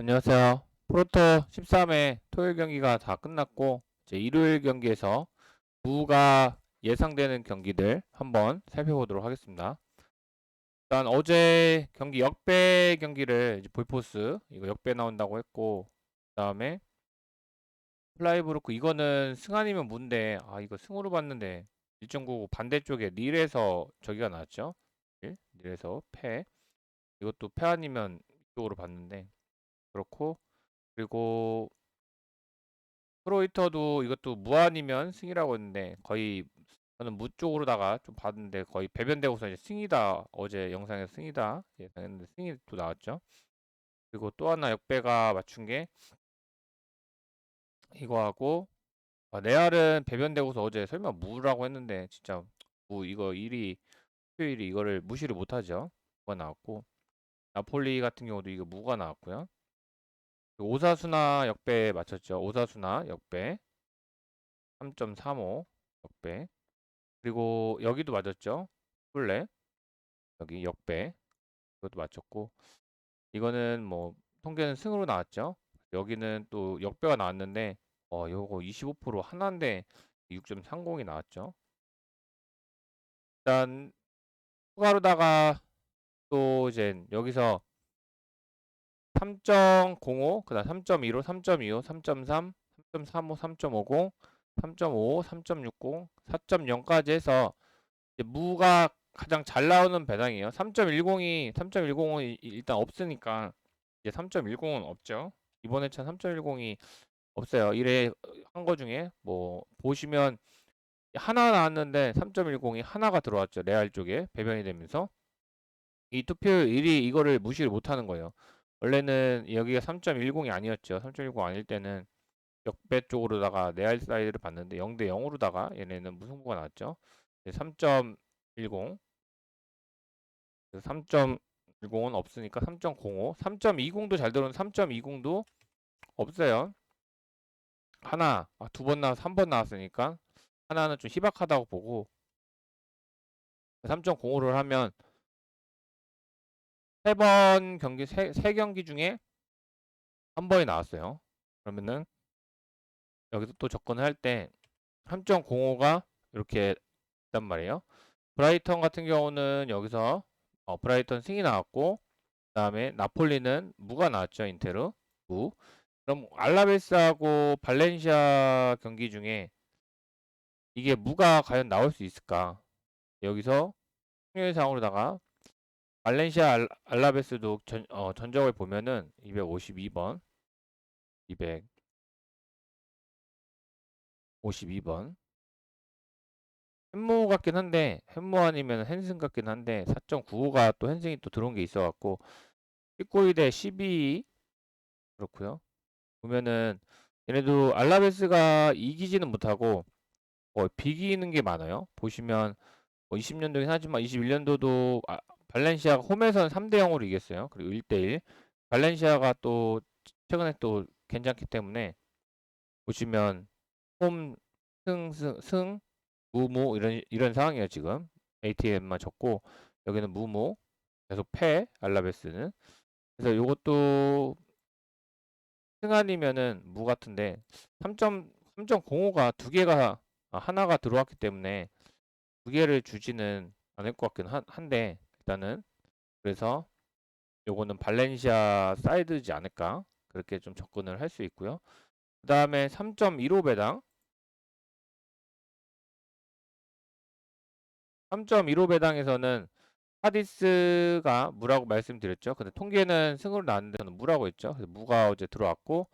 안녕하세요. 프로토 13회 토요일 경기가 다 끝났고 이제 일요일 경기에서 무가 예상되는 경기들 한번 살펴보도록 하겠습니다. 일단 어제 경기 역배 경기를 볼포스 이거 역배 나온다고 했고 그다음에 플라이브로크 이거는 승 아니면 무인데 아 이거 승으로 봤는데 1.99 반대쪽에 릴에서 저기가 나왔죠. 릴, 릴에서 패 이것도 패 아니면 이쪽으로 봤는데 그렇고 그리고 프로이터도 이것도 무한이면 승이라고 했는데 거의 저는 무 쪽으로다가 좀 봤는데 거의 배변되고서 이제 승이다 어제 영상에서 승이다 예상했는데 승이 또 나왔죠. 그리고 또 하나 역배가 맞춘 게 이거 하고 아, 레알은 배변되고서 어제 설마 무라고 했는데 진짜 무 이거 1위 수요일이 이거를 무시를 못하죠. 무가 나왔고 나폴리 같은 경우도 이거 무가 나왔고요. 오사수나 역배 맞췄죠. 오사수나 역배 3.35 역배 그리고 여기도 맞았죠. 플레 여기 역배 이것도 맞췄고 이거는 뭐 통계는 승으로 나왔죠. 여기는 또 역배가 나왔는데 어 요거 25% 하나인데 6.30이 나왔죠. 일단 추가로다가 또 이제 여기서 3.05, 그 다음 3.15, 3.25, 3.3, 3.35, 3.50, 3.5, 3.60, 4.0까지 해서 무가 가장 잘 나오는 배당이에요. 3.10이 3.10은 일단 없으니까 이제 3.10은 없죠. 이번 회차 3.10이 없어요. 이래 한거 중에 뭐 보시면 하나 나왔는데 3.10이 하나가 들어왔죠. 레알 쪽에 배변이 되면서 이 투표율 1위 이거를 무시를 못 하는 거예요. 원래는 여기가 3.10이 아니었죠. 3.10 아닐 때는 역배 쪽으로다가 레알 사이드를 봤는데 0대 0으로다가 얘네는 무승부가 나왔죠. 3.10 3.10은 없으니까 3.05 3.20도 잘 들어오는 3.20도 없어요. 하나 아, 두번 나와서 한번 나왔으니까 하나는 좀 희박하다고 보고 3.05를 하면 세 번 경기 세, 세 경기 중에 한 번이 나왔어요. 그러면은 여기서 또 접근을 할 때 3.05가 이렇게 있단 말이에요. 브라이턴 같은 경우는 여기서 어, 브라이턴 승이 나왔고 그다음에 나폴리는 무가 나왔죠. 인테르 무. 그럼 알라베스하고 발렌시아 경기 중에 이게 무가 과연 나올 수 있을까? 여기서 승률상으로다가 발렌시아 알, 알라베스도 전, 어, 전적을 보면은 252번 252번. 햄모 같긴 한데 햄모 아니면 헨슨 같긴 한데 4.95가 또 헨슨이 또 들어온 게 있어 갖고 19위 대 12위 그렇고요. 보면은 얘네도 알라베스가 이기지는 못하고 어, 비기는 게 많아요. 보시면 뭐 20년도긴 하지만 21년도도 아, 발렌시아가 홈에서는 3대 0으로 이겼어요. 그리고 1대 1. 발렌시아가 또 최근에 또 괜찮기 때문에 보시면 홈 승, 승, 승, 무무 이런 이런 상황이에요, 지금. ATM만 적고 여기는 무무 계속 패 알라베스는. 그래서 요것도 승 아니면은 무 같은데 3점 3.05가 두 개가 아, 하나가 들어왔기 때문에 두 개를 주지는 않을 것 같긴 한, 한데 일단은 그래서 요거는 발렌시아 사이드지 않을까 그렇게 좀 접근을 할 수 있고요. 그 다음에 3.15 배당 3.15 배당에서는 하디스가 무라고 말씀드렸죠. 근데 통계는 승으로 나왔는데 저는 무라고 했죠. 그래서 무가 어제 들어왔고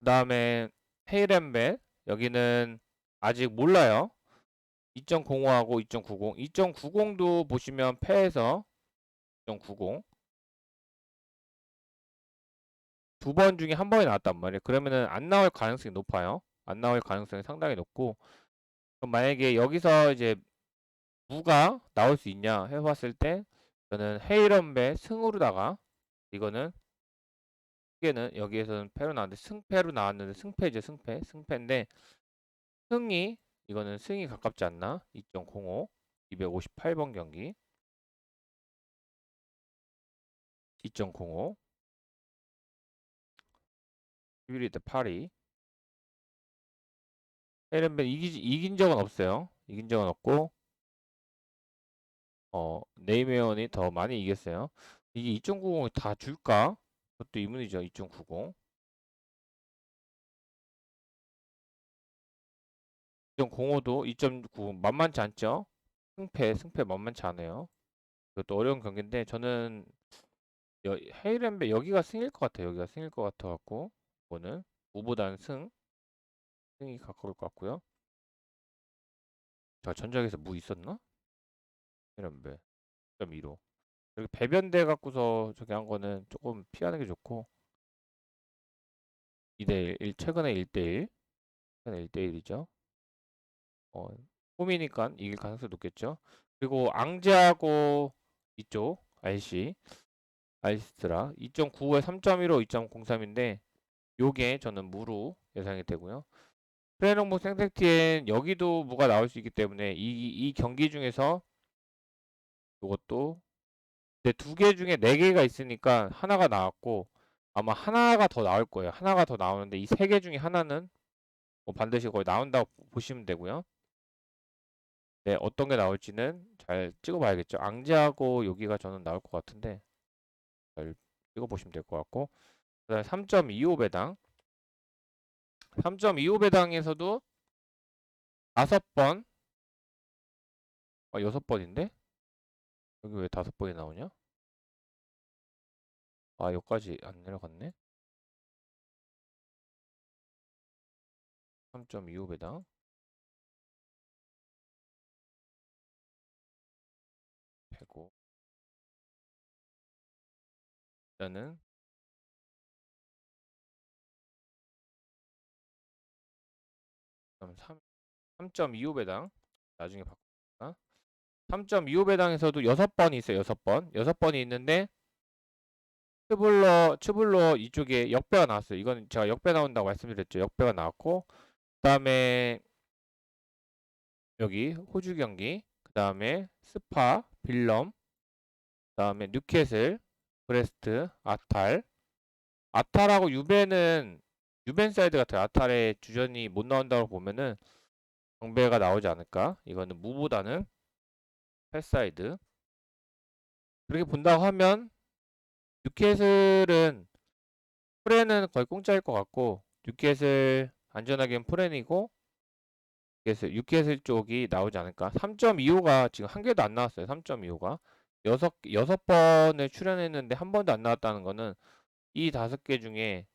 그 다음에 헤이렌벳 여기는 아직 몰라요. 2.05하고 2.90 2.90도 보시면 패에서 2.90 두 번 중에 한 번이 나왔단 말이에요. 그러면은 안 나올 가능성이 높아요. 안 나올 가능성이 상당히 높고. 만약에 여기서 이제 무가 나올 수 있냐 해봤을 때 저는 헤이런배 승으로다가 이거는 이게는 여기에서는 패로 나왔는데 승패로 나왔는데 승패죠 승패. 승패인데 승이 이거는 승이 가깝지 않나? 2.05 258번 경기 2.05 11위 대 8위. 헤이렌벤 이기, 이긴 적은 없어요. 이긴 적은 없고, 어, 네이메온이 더 많이 이겼어요. 이게 2.90을 다 줄까? 그것도 의문이죠. 2.90. 2.05도 2.9 만만치 않죠? 승패, 승패 만만치 않아요. 그것도 어려운 경기인데 저는 여, 헤이렌베 여기가 승일 것 같아요. 여기가 승일 것 같아 갖고 이거는 우보다는 승 승이 가까울 것 같고요. 자 전작에서 무 있었나? 헤이렌베 1.2로 여기 배변돼 갖고서 저기 한 거는 조금 피하는 게 좋고 2대1 1, 최근에 1대1 최근에 1대1이죠. 어, 홈이니까 이길 가능성이 높겠죠. 그리고 앙제하고 이쪽 RC 알스트라 2.95에 3.15, 2.03인데 요게 저는 무로 예상이 되고요. 프레농보 생색티엔 여기도 무가 나올 수 있기 때문에 이, 이 경기 중에서 요것도 두 개 중에 네 개가 있으니까 하나가 나왔고 아마 하나가 더 나올 거예요. 하나가 더 나오는데 이 세 개 중에 하나는 뭐 반드시 거의 나온다고 보시면 되고요. 네, 어떤 게 나올지는 잘 찍어봐야겠죠. 앙제하고 여기가 저는 나올 것 같은데 잘 찍어보시면 될 것 같고 그 다음에 3.25배당 3.25배당에서도 다섯 번 아, 여섯 번인데? 여기 왜 다섯 번이 나오냐? 아, 여기까지 안 내려갔네. 3.25배당. 되고. 일단은 3, 3.25배당. 나중에 바꿀까? 3.25배당에서도 6번이 있어요. 6번. 6번이 있는데 츠블러 츠블러 이쪽에 역배가 나왔어요. 이건 제가 역배 나온다고 말씀드렸죠. 역배가 나왔고 그다음에 여기 호주 경기, 그다음에 스파, 빌럼, 그다음에 뉴캐슬, 브레스트, 아탈. 아탈하고 유벤은 유벤 사이드 같아요. 아탈의 주전이 못 나온다고 보면은 정배가 나오지 않을까? 이거는 무보다는 패사이드. 그렇게 본다고 하면 뉴캐슬은 프렌은 거의 공짜일 것 같고 뉴캐슬 안전하게는 프렌이고 뉴캐슬, 뉴캐슬 쪽이 나오지 않을까 3.25가 지금 한 개도 안 나왔어요 3.25가 여섯, 여섯 번을 출연했는데 한 번도 안 나왔다는 거는 이 다섯 개 중에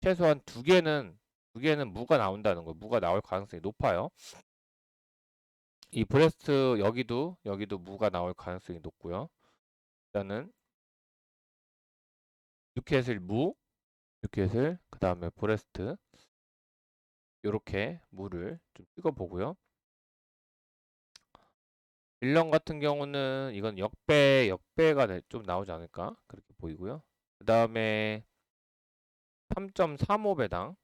최소한 두 개는 두 개는 무가 나온다는 거예요. 무가 나올 가능성이 높아요. 이 브레스트 여기도 여기도 무가 나올 가능성이 높고요. 일단은 뉴캐슬 무, 뉴캐슬, 그 다음에 브레스트 요렇게 무를 좀 찍어 보고요. 빌런 같은 경우는 이건 역배, 역배가 좀 나오지 않을까 그렇게 보이고요. 그 다음에 3.35배당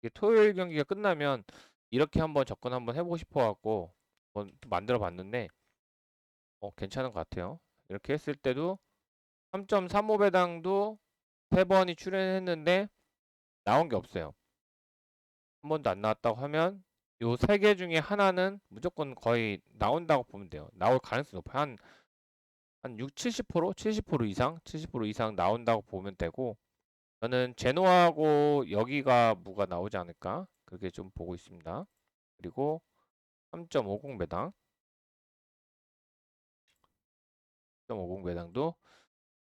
이게 토요일 경기가 끝나면 이렇게 한번 접근 한번 해보고 싶어 갖고 한번 만들어 봤는데 어, 괜찮은 것 같아요. 이렇게 했을 때도 3.35배당도 세 번이 출연했는데 나온 게 없어요. 한 번도 안 나왔다고 하면 요 세 개 중에 하나는 무조건 거의 나온다고 보면 돼요. 나올 가능성이 높아요. 한, 한 6, 70%? 70% 이상? 70% 이상 나온다고 보면 되고 저는 제노하고 여기가 뭐가 나오지 않을까? 그렇게 좀 보고 있습니다. 그리고 3.50 배당 3.50 배당도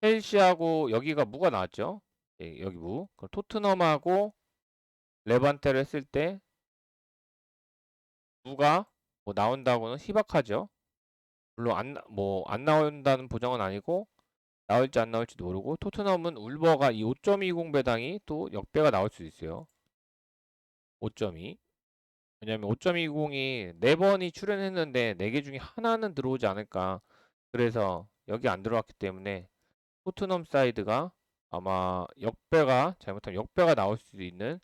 첼시하고 여기가 무가 나왔죠. 예, 여기 무. 토트넘하고 레반테를 했을 때 무가 뭐 나온다고는 희박하죠. 물론 안 뭐 안 나온다는 보장은 아니고 나올지 안 나올지도 모르고 토트넘은 울버가 이 5.20 배당이 또 역배가 나올 수 있어요. 5.2 왜냐면 5.20이 4번이 출연했는데 4개 중에 하나는 들어오지 않을까. 그래서 여기 안 들어왔기 때문에 토트넘 사이드가 아마 역배가 잘못하면 역배가 나올 수도 있는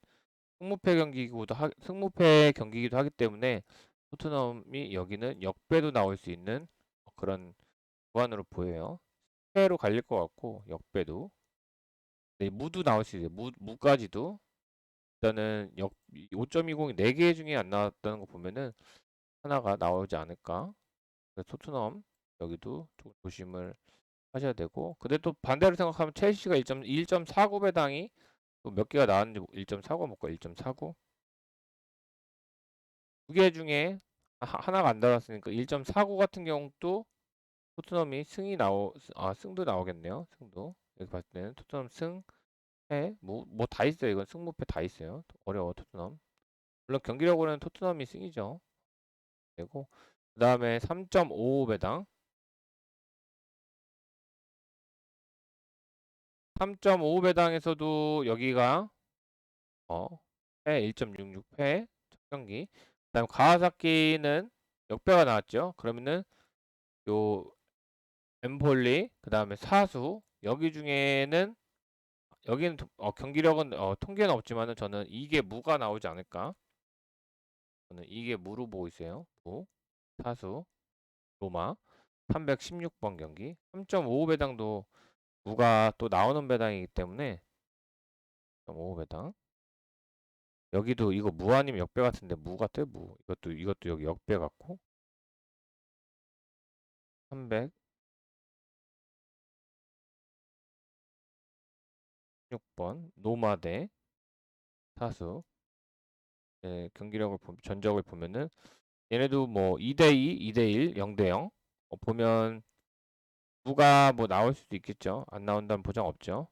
승무패 경기기도 하, 승무패 경기기도 하기 때문에 토트넘이 여기는 역배도 나올 수 있는 그런 구간으로 보여요. 패로 갈릴 것 같고 역배도 네, 무도 나올 수 있어요. 무, 무까지도. 일단은 역 5.20이 4개 중에 안 나왔다는 거 보면은 하나가 나오지 않을까. 토트넘 여기도 좀 조심을 하셔야 되고. 근데 또 반대로 생각하면 첼시가 1.1.49 배당이 또 몇 개가 나왔는지 1.49 볼까? 1.49. 두 개 중에 하- 하나가 안 나왔으니까 1.49 같은 경우도 토트넘이 승이 나오 아 승도 나오겠네요. 승도 여기 봤을 때는 토트넘 승, 패, 뭐뭐 다 있어요. 이건 승무패 다 있어요. 어려워 토트넘. 물론 경기력으로는 토트넘이 승이죠. 되고 그 다음에 3.55 배당 3.5 배당에서도 여기가 어 패 1.66패 첫 경기 그다음 가와사키는 역배가 나왔죠. 그러면은 요 엠폴리 그다음에 사수 여기 중에는 여기는 도- 어, 경기력은 어, 통계는 없지만은 저는 이게 무가 나오지 않을까. 저는 이게 무로 보고 있어요. 무 사수 로마 316번 경기 3.55 배당도 무가 또 나오는 배당이기 때문에. 3.55 배당. 여기도 이거 무 아니면 역배 같은데 무 같아? 무. 이것도 이것도 여기 역배 같고. 300 6번. 노마대. 사수. 네, 경기력을 보, 전적을 보면은 얘네도 뭐 2대2, 2대1, 0대0 어, 보면 무가 뭐 나올 수도 있겠죠. 안 나온다는 보장 없죠.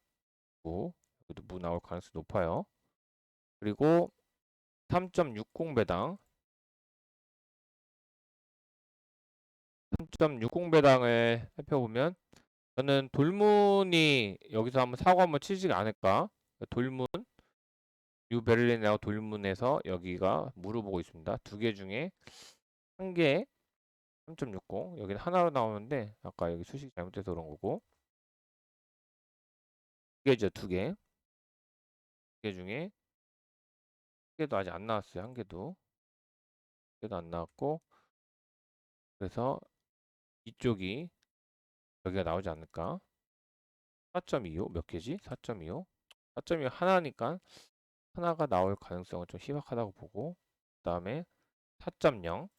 무 여기도 무 나올 가능성이 높아요. 그리고 3.60 배당 3.60 배당을 살펴보면 저는 돌문이 여기서 한번 사고 한번 치지 않을까 돌문 뉴 베를린하고 돌문에서 여기가 무를 보고 있습니다. 두 개 중에 한 개 3.60 여기는 하나로 나오는데 아까 여기 수식이 잘못돼서 그런 거고 두 개죠 두 개. 두 개 중에 한 개도 아직 안 나왔어요. 한 개도. 한 개도 안 나왔고 그래서 이쪽이 여기가 나오지 않을까? 4.25 몇 개지? 4.25 4.25 하나니까 하나가 나올 가능성은 좀 희박하다고 보고 그 다음에 4.0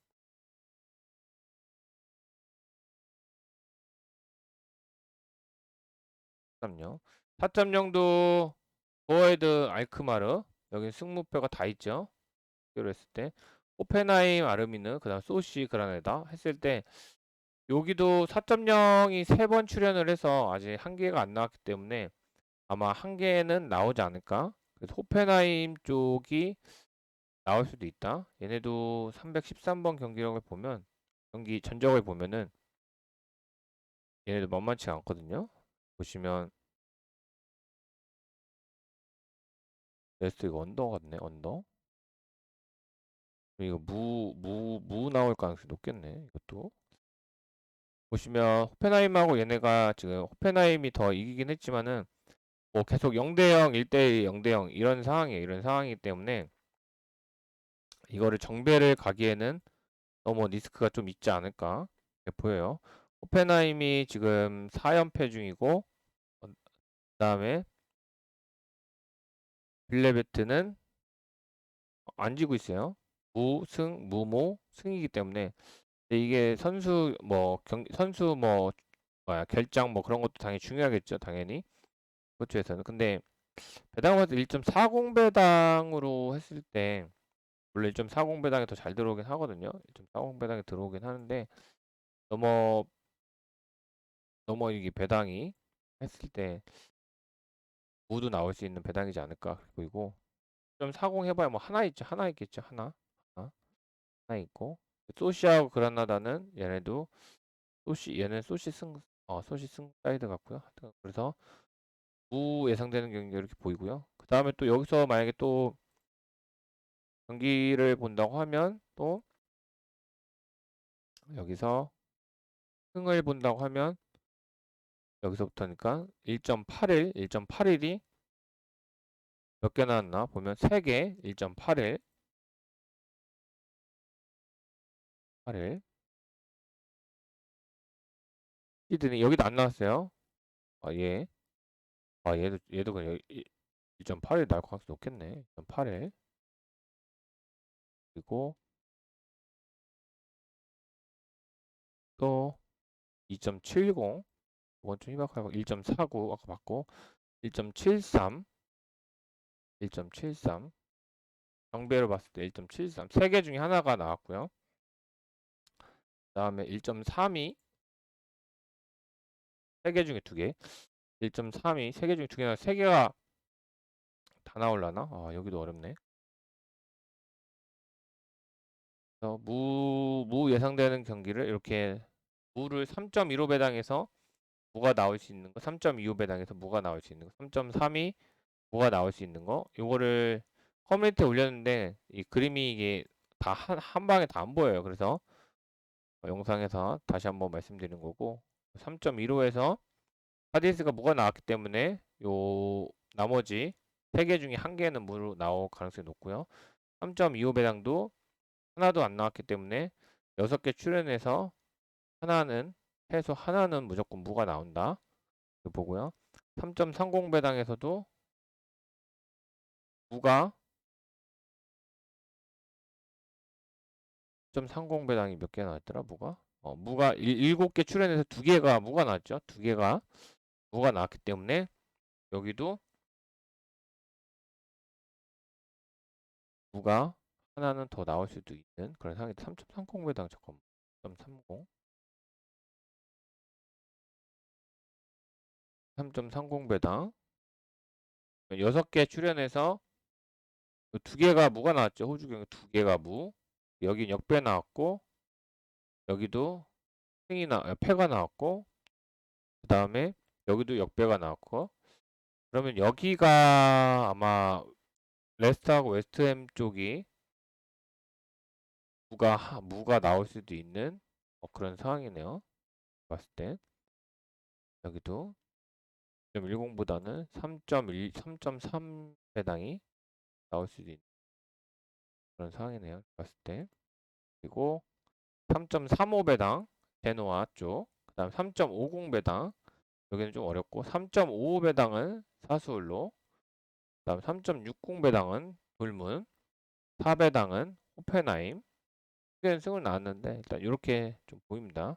4.0 4.0도 보헤드 알크마르 여기 승무표가 다 있죠. 비교를 했을 때 오펜하임 아르미느 그다음 소시 그라네다 했을 때 여기도 4.0이 세 번 출연을 해서 아직 한 개가 안 나왔기 때문에 아마 한 개는 나오지 않을까. 그래서 호펜하임 쪽이 나올 수도 있다. 얘네도 313번 경기력을 보면 경기 전적을 보면은 얘네도 만만치 않거든요. 보시면 레스트 이거 언더 같네 언더. 이거 무, 무, 무 나올 가능성이 높겠네. 이것도. 보시면 호펜하임하고 얘네가 지금 호펜하임이 더 이기긴 했지만은 뭐 계속 0대0, 1대1, 0대0 이런 상황이에요. 이런 상황이기 때문에 이거를 정배를 가기에는 너무 리스크가 좀 있지 않을까 보여요. 호펜하임이 지금 4연패 중이고 어, 그다음에 빌레베트는 안 지고 있어요. 무승, 무모, 승이기 때문에 이게 선수 뭐 경, 선수 뭐 뭐야 결장 뭐 그런 것도 당연히 중요하겠죠. 당연히 그쪽에서는 근데 배당을 봤을 때1.40 배당으로 했을 때 물론 1.40 배당이 더 잘 들어오긴 하거든요. 1.40 배당이 들어오긴 하는데 너무 이게 배당이 했을 때 모두 나올 수 있는 배당이지 않을까 보이고 1.40 해봐야 뭐 하나 있죠. 하나 있겠죠. 하나 하나, 하나 있고 소시하고 그라나다는 얘네도 소시 얘는 소시 승 어, 소시 승 사이드 같고요. 그래서 무 예상되는 경기가 이렇게 보이고요. 그 다음에 또 여기서 만약에 또 경기를 본다고 하면 또 여기서 승을 본다고 하면 여기서부터니까 1.81, 1.81이 몇 개 나왔나 보면 3개 1.81 8일 시드니 여기도 안 나왔어요. 아, 예. 아 얘도 얘도 그냥 1.8이 나올 가능성이 높겠네. 1.8에 그리고 또2.70 좀 희박하고 1.49 아까 봤고 1.73 1.73 정배로 봤을 때 1.73 세 개 중에 하나가 나왔고요. 그다음에 1.32 세 개 중에 두 개. 1.32 세 개 중에 두 개나 세 개가 다 나올라나? 아 여기도 어렵네. 무, 무 예상되는 경기를 이렇게 무를 3.15 배당에서 무가 나올 수 있는 거, 3.25배당에서 무가 나올 수 있는 거, 3.32 무가 나올 수 있는 거, 요거를 커뮤니티에 올렸는데 이 그림이 이게 다 한, 한 방에 다 안 보여요. 그래서 영상에서 다시 한번 말씀드리는 거고 3.15에서 하디스가 무가 나왔기 때문에 요 나머지 세개 중에 한 개는 무로 나올 가능성이 높고요. 3.25 배당도 하나도 안 나왔기 때문에 여섯 개 출연해서 하나는 해서 하나는 무조건 무가 나온다. 이거 보고요. 3.30 배당에서도 무가 3.30 배당이 몇 개 나왔더라 무가? 어, 무가 7개 출연해서 두 개가 무가 나왔죠. 두 개가 무가 나왔기 때문에 여기도 무가 하나는 더 나올 수도 있는 그런 상황이 3.30 배당 잠깐만 3.30 3.30배당 여섯 개 출연해서 두 개가 무가 나왔죠. 호주 경우 두 개가 무. 여긴 역배 나왔고 여기도 승이 나 아, 패가 나왔고 그 다음에 여기도 역배가 나왔고 그러면 여기가 아마 레스트하고 웨스트햄 쪽이 무가 하- 무가 나올 수도 있는 어, 그런 상황이네요. 봤을 때 여기도 0.10보다는 3.1, 3.3 배당이 나올 수도 있는 그런 상황이네요. 봤을 때 그리고 3.35 배당 제노아 쪽, 그 다음 3.50 배당 여기는 좀 어렵고 3.55 배당은 사수울로, 그 다음 3.60 배당은 돌문, 4 배당은 호펜하임. 크게는 승을 나왔는데 일단 이렇게 좀 보입니다.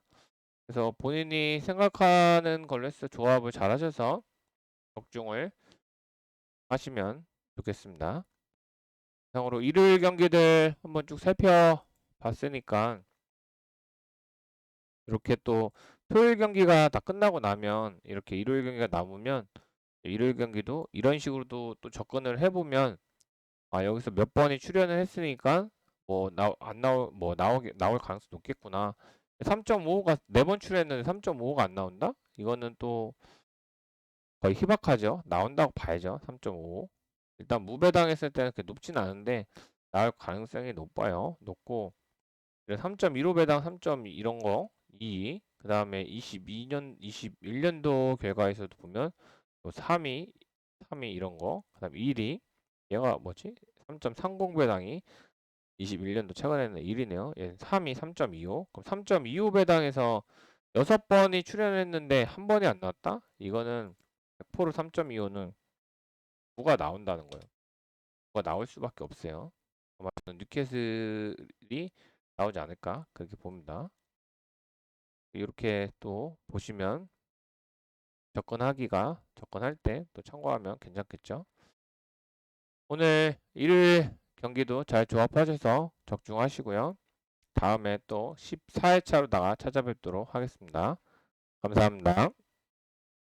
그래서 본인이 생각하는 걸로 해서 조합을 잘 하셔서 적중을 하시면 좋겠습니다. 이상으로 일요일 경기들 한번 쭉 살펴봤으니까 이렇게 또 토요일 경기가 다 끝나고 나면 이렇게 일요일 경기가 남으면 일요일 경기도 이런 식으로도 또 접근을 해보면 아 여기서 몇 번이 출연을 했으니까 뭐 나 안 나올 뭐 나오게 나올 가능성이 높겠구나 3.55가 네 번 출연했는데 3.55가 안 나온다? 이거는 또 거의 희박하죠 나온다고 봐야죠 3.5 일단 무배당했을 때는 그렇게 높진 않은데 나올 가능성이 높아요 높고 3.15 배당 3. 이런 거 2. 그 다음에 22년 21년도 결과에서도 보면 3위 3위 이런 거. 그 다음에 1위 얘가 뭐지? 3.30 배당이 21년도 최근에는 1위네요. 얘는 3위 3.25. 그럼 3.25배당에서 6번이 출연했는데 한 번이 안 나왔다? 이거는 100% 3.25는 뭐가 나온다는 거예요. 뭐가 나올 수밖에 없어요. 아마 뉴캐슬이 나오지 않을까 그렇게 봅니다. 이렇게 또 보시면 접근하기가 접근할 때 또 참고하면 괜찮겠죠. 오늘 일요일 경기도 잘 조합하셔서 적중하시고요. 다음에 또 14회차로다가 찾아뵙도록 하겠습니다. 감사합니다.